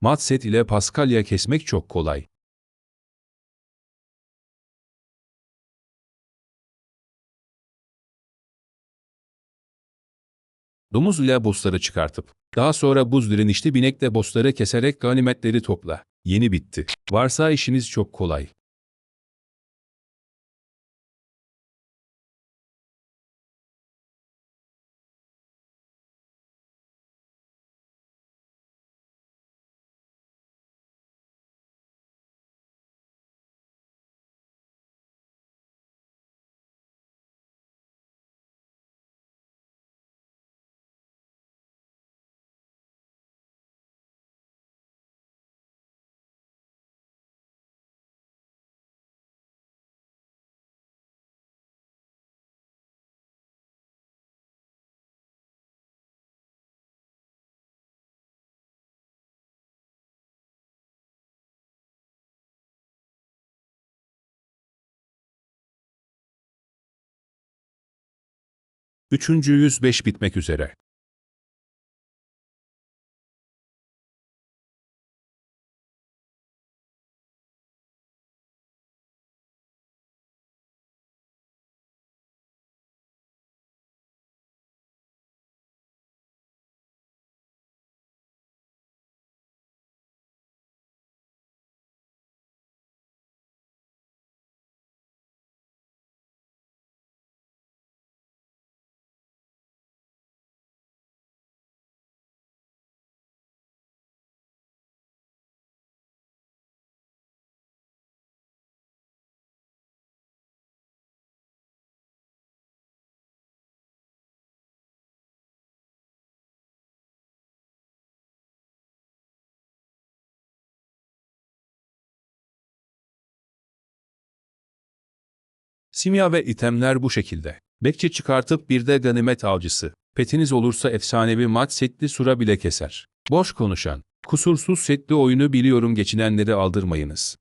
Matset ile Paskalya kesmek çok kolay. Domuz ile bossları çıkartıp, daha sonra buz direnişli binekle bossları keserek ganimetleri topla. Yeni bitti. Varsa işiniz çok kolay. Üçüncü 105 bitmek üzere. Simya ve itemler bu şekilde. Bekçi çıkartıp bir de ganimet avcısı. Petiniz olursa efsanevi mat setli sura bile keser. Boş konuşan, kusursuz setli oyunu biliyorum geçinenleri aldırmayınız.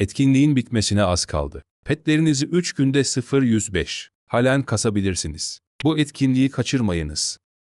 Etkinliğin bitmesine az kaldı. Petlerinizi 3 günde 0-105 halen kasabilirsiniz. Bu etkinliği kaçırmayınız.